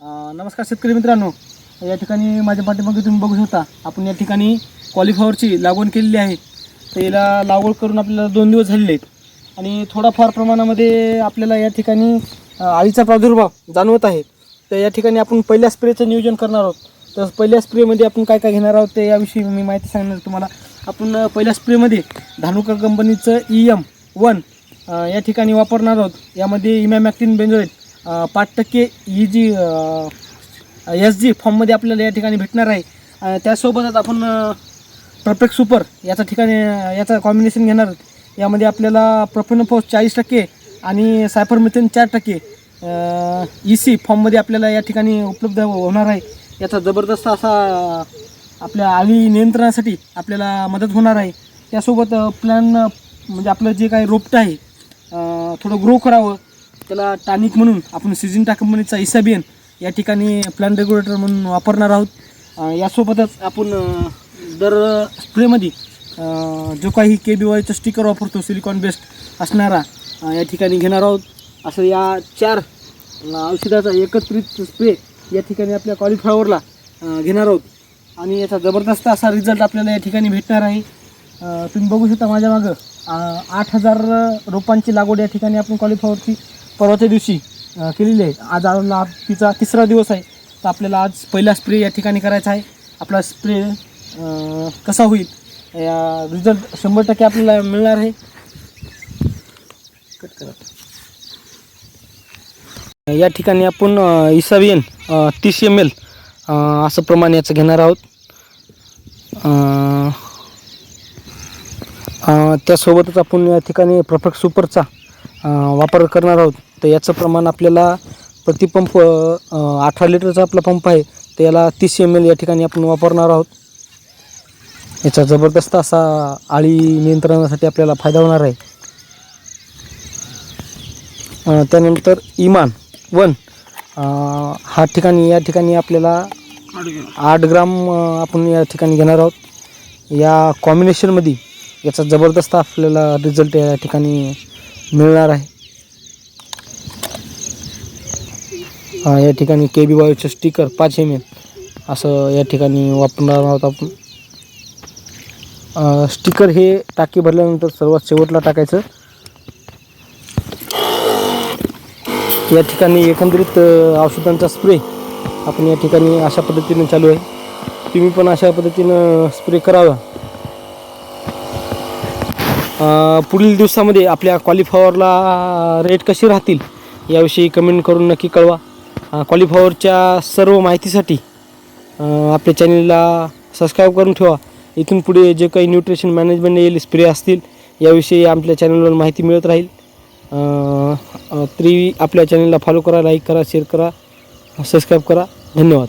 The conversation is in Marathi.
नमस्कार शेतकरी मित्रांनो. या ठिकाणी माझ्या पाठीमागे तुम्ही बघू शकता आपण या ठिकाणी कॉलिफ्लॉवरची लागवण केलेली आहे. तर याला लागवड करून आपल्याला दोन दिवस झालेले आहेत. आणि थोडाफार प्रमाणामध्ये आपल्याला या ठिकाणी आळीचा प्रादुर्भाव जाणवत आहे. तर या ठिकाणी आपण पहिल्या स्प्रेचं नियोजन करणार आहोत. तर पहिल्या स्प्रेमध्ये आपण काय काय घेणार आहोत ते याविषयी मी माहिती सांगणार तुम्हाला. आपण पहिल्या स्प्रेमध्ये धानुका कंपनीचं ई एम वन या ठिकाणी वापरणार आहोत. यामध्ये इमॅमॅक्टिन बेंजोएट पाच टक्के ही जी एस जी फॉर्ममध्ये आपल्याला या ठिकाणी भेटणार आहे. त्यासोबतच आपण परफेक्ट सुपर याचा ठिकाणी याचा कॉम्बिनेशन घेणार यामध्ये आपल्याला प्रोपेनोफोस चाळीस टक्के आणि सायफरमिथेन चार टक्के ई सी फॉर्ममध्ये आपल्याला या ठिकाणी उपलब्ध होणार आहे. याचा जबरदस्त असा आपल्या आळी नियंत्रणासाठी आपल्याला मदत होणार आहे. त्यासोबत प्लॅन म्हणजे आपलं जे काही रोपटं आहे थोडं ग्रो करावं. त्याला टानिक म्हणून आपण सिजिंटा कंपनीचा इसाबियन या ठिकाणी प्लॅन रेग्युलेटर म्हणून वापरणार आहोत. यासोबतच आपण दर स्प्रेमध्ये जो काही के बी वायचं स्टिकर वापरतो सिलिकॉन बेस्ड असणारा या ठिकाणी घेणार आहोत. असं या चार औषधाचा एकत्रित स्प्रे या ठिकाणी आपल्या कॉलिफ्लॉवरला घेणार आहोत. आणि याचा जबरदस्त असा रिझल्ट आपल्याला या ठिकाणी भेटणार आहे. तुम्ही बघू शकता माझ्या मागं आठ हजार रोपांची लागवड या ठिकाणी आपण कॉलिफ्लॉवरची परवाच्या दिवशी केलेली आहे. आज आपला तिचा तिसरा दिवस आहे. तर आपल्याला आज पहिला स्प्रे या ठिकाणी करायचा आहे. आपला स्प्रे कसा होईल या रिझल्ट शंभर टक्के आपल्याला मिळणार आहे. कट करा. या ठिकाणी आपण इसावियन तीस एम एल असं प्रमाण याचं घेणार आहोत. त्यासोबतच आपण या ठिकाणी परफेक्ट सुपरचा वापर करणार आहोत. तर याचं प्रमाण आपल्याला प्रतिपंप अठरा लिटरचा आपला पंप आहे तर याला तीस एम एल या ठिकाणी आपण वापरणार आहोत. याचा जबरदस्त असा आळी नियंत्रणासाठी आपल्याला फायदा होणार आहे. त्यानंतर इमान वन हा ठिकाणी या ठिकाणी आपल्याला आठ ग्राम आपण या ठिकाणी घेणार आहोत. या कॉम्बिनेशनमध्ये याचा जबरदस्त आपल्याला रिझल्ट या ठिकाणी मिळणार आहे. हा या ठिकाणी के बी वायूचं स्टिकर पाच एम एल असं या ठिकाणी वापरणार आहोत आपण. स्टिकर हे टाकी भरल्यानंतर सर्वात शेवटला टाकायचं. या ठिकाणी एकंदरीत औषधांचा स्प्रे आपण या ठिकाणी अशा पद्धतीने चालू आहे. तुम्ही पण अशा पद्धतीनं स्प्रे करावा. पुढील दिवसामध्ये आपल्या क्वालिफॉवरला रेट कसे राहतील? याविषयी कमेंट करून नक्की कळवा. क्वालिफॉवरच्या सर्व माहितीसाठी आपल्या चॅनलला सबस्क्राईब करून ठेवा. इथून पुढे जे काही न्यूट्रिशन मॅनेजमेंट येईल स्प्रे असतील याविषयी आपल्या चॅनलवर माहिती मिळत राहील. तरी आपल्या चॅनलला फॉलो करा लाईक करा शेअर करा सबस्क्राईब करा. धन्यवाद.